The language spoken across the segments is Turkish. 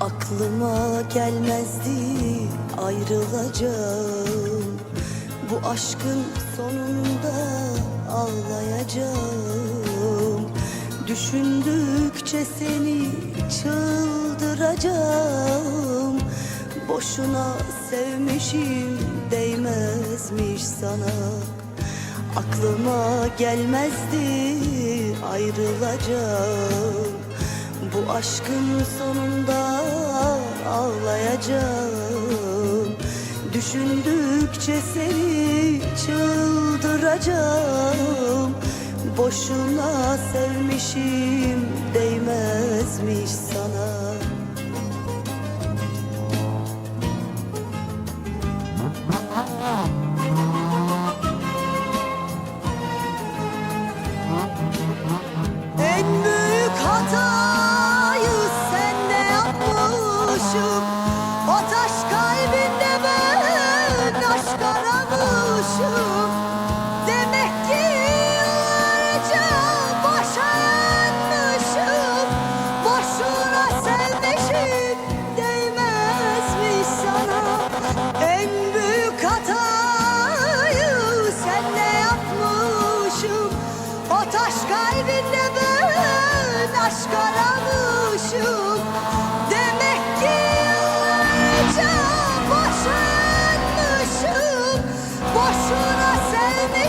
Aklıma gelmezdi ayrılacağım. Bu aşkın sonunda ağlayacağım. Düşündükçe seni çıldıracağım. Boşuna sevmişim değmezmiş sana. Aklıma gelmezdi ayrılacağım Bu aşkın sonunda ağlayacağım. Düşündükçe seni çıldıracağım. Boşuna sevmişim değmezmiş sana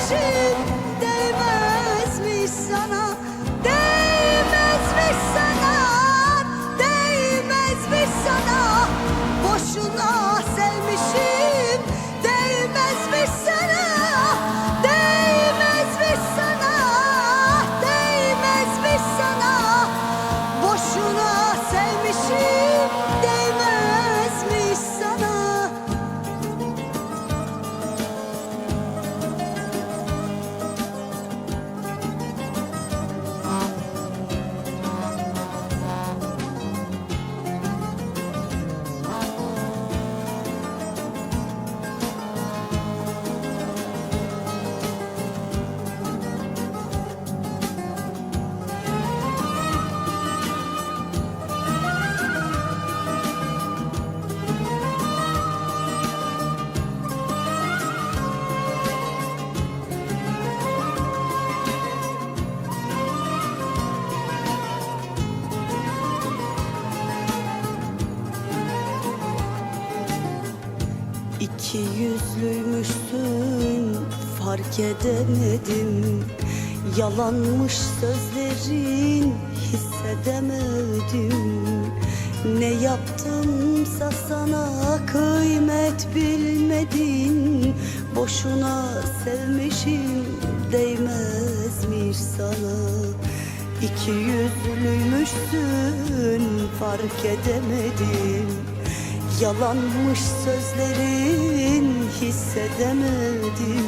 sevmişim İki yüzlüymüşsün fark edemedim. Yalanmış sözlerin hissedemedim. Ne yaptımsa sana kıymet bilmedin. Boşuna sevmişim değmezmiş sana. İki yüzlüymüşsün fark edemedim Yalanmış sözlerin hissedemedim.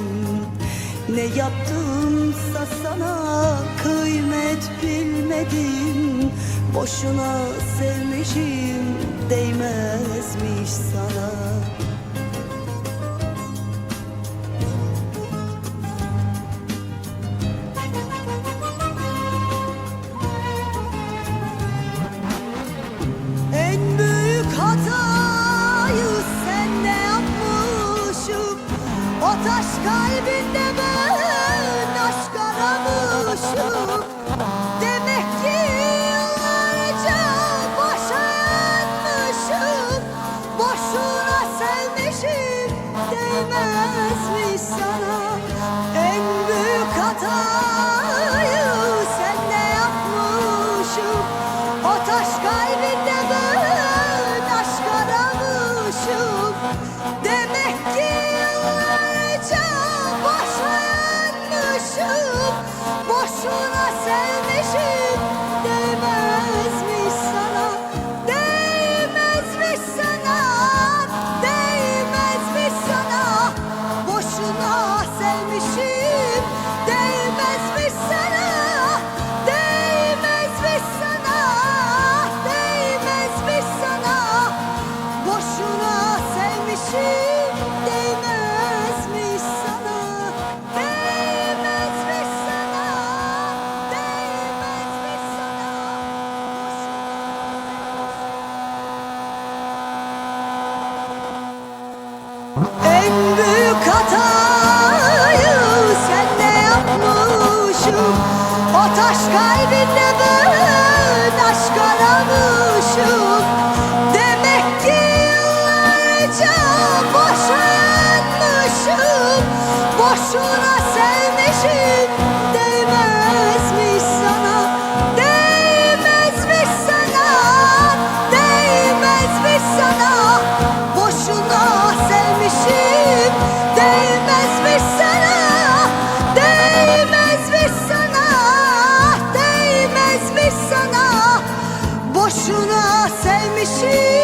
Ne yaptımsa sana kıymet bilmedim. Boşuna sevmişim değmezmiş sana. kalbim Aşk kaybinde ben aşk aramışım Demek ki yıllarca boşanmışım. Boşuna she